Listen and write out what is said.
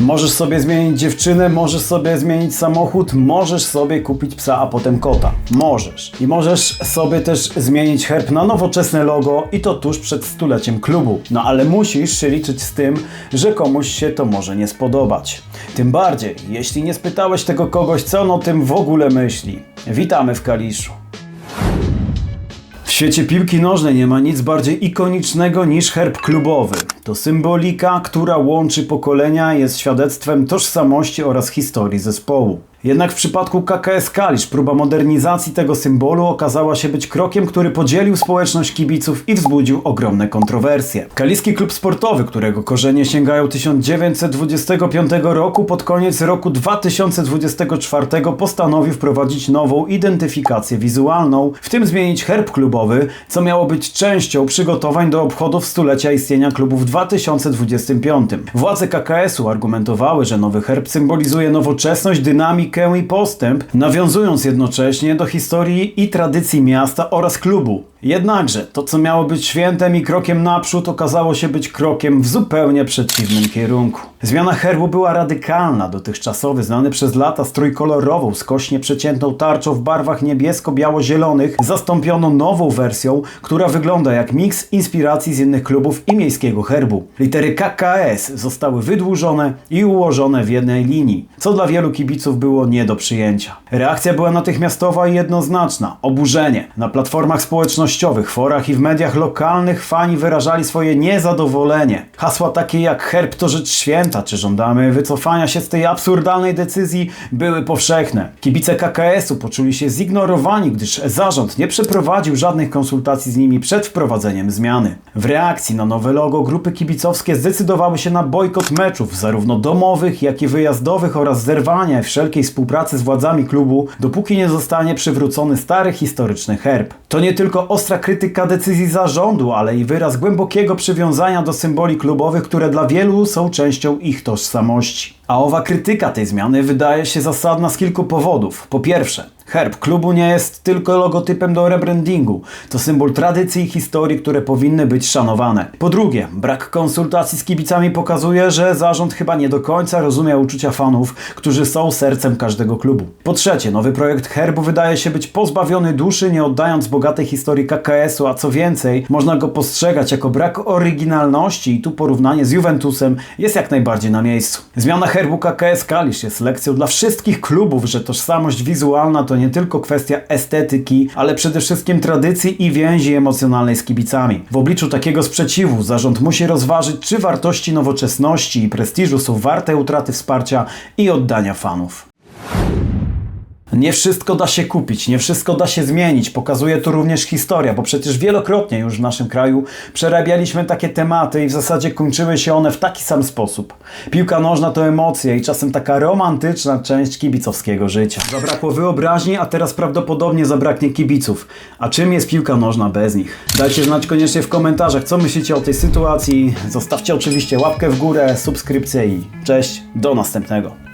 Możesz sobie zmienić dziewczynę, możesz sobie zmienić samochód, możesz sobie kupić psa, a potem kota. Możesz. I możesz sobie też zmienić herb na nowoczesne logo i to tuż przed stuleciem klubu. No ale musisz się liczyć z tym, że komuś się to może nie spodobać. Tym bardziej, jeśli nie spytałeś tego kogoś, co on o tym w ogóle myśli. Witamy w Kaliszu. W świecie piłki nożnej nie ma nic bardziej ikonicznego niż herb klubowy. To symbolika, która łączy pokolenia, jest świadectwem tożsamości oraz historii zespołu. Jednak w przypadku KKS Kalisz próba modernizacji tego symbolu okazała się być krokiem, który podzielił społeczność kibiców i wzbudził ogromne kontrowersje. Kaliski klub sportowy, którego korzenie sięgają 1925 roku, pod koniec roku 2024 postanowił wprowadzić nową identyfikację wizualną, w tym zmienić herb klubowy, co miało być częścią przygotowań do obchodów stulecia istnienia klubu w 2025. Władze KKS-u argumentowały, że nowy herb symbolizuje nowoczesność, dynamikę i postęp, nawiązując jednocześnie do historii i tradycji miasta oraz klubu. Jednakże to, co miało być świętem i krokiem naprzód, okazało się być krokiem w zupełnie przeciwnym kierunku. Zmiana herbu była radykalna. Dotychczasowy, znany przez lata strój kolorową, skośnie przeciętną tarczą w barwach niebiesko-biało-zielonych, zastąpiono nową wersją, która wygląda jak miks inspiracji z innych klubów i miejskiego herbu. Litery KKS zostały wydłużone i ułożone w jednej linii, co dla wielu kibiców było nie do przyjęcia. Reakcja była natychmiastowa i jednoznaczna. Oburzenie. Na platformach społecznościowych, forach i w mediach lokalnych fani wyrażali swoje niezadowolenie. Hasła takie jak herb to rzecz święta, czy żądamy wycofania się z tej absurdalnej decyzji były powszechne. Kibice KKS-u poczuli się zignorowani, gdyż zarząd nie przeprowadził żadnych konsultacji z nimi przed wprowadzeniem zmiany. W reakcji na nowe logo grupy kibicowskie zdecydowały się na bojkot meczów, zarówno domowych, jak i wyjazdowych oraz zerwania wszelkiej współpracy z władzami klubu, dopóki nie zostanie przywrócony stary historyczny herb. To nie tylko ostra krytyka decyzji zarządu, ale i wyraz głębokiego przywiązania do symboli klubowych, które dla wielu są częścią ich tożsamości. A owa krytyka tej zmiany wydaje się zasadna z kilku powodów. Po pierwsze, herb klubu nie jest tylko logotypem do rebrandingu. To symbol tradycji i historii, które powinny być szanowane. Po drugie, brak konsultacji z kibicami pokazuje, że zarząd chyba nie do końca rozumie uczucia fanów, którzy są sercem każdego klubu. Po trzecie, nowy projekt herbu wydaje się być pozbawiony duszy, nie oddając bogatej historii KKS-u, a co więcej, można go postrzegać jako brak oryginalności i tu porównanie z Juventusem jest jak najbardziej na miejscu. Zmiana herbu KKS Kalisz jest lekcją dla wszystkich klubów, że tożsamość wizualna to nie tylko kwestia estetyki, ale przede wszystkim tradycji i więzi emocjonalnej z kibicami. W obliczu takiego sprzeciwu zarząd musi rozważyć, czy wartości nowoczesności i prestiżu są warte utraty wsparcia i oddania fanów. Nie wszystko da się kupić, nie wszystko da się zmienić. Pokazuje to również historia, bo przecież wielokrotnie już w naszym kraju przerabialiśmy takie tematy i w zasadzie kończyły się one w taki sam sposób. Piłka nożna to emocje i czasem taka romantyczna część kibicowskiego życia. Zabrakło wyobraźni, a teraz prawdopodobnie zabraknie kibiców. A czym jest piłka nożna bez nich? Dajcie znać koniecznie w komentarzach, co myślicie o tej sytuacji. Zostawcie oczywiście łapkę w górę, subskrypcję i cześć, do następnego.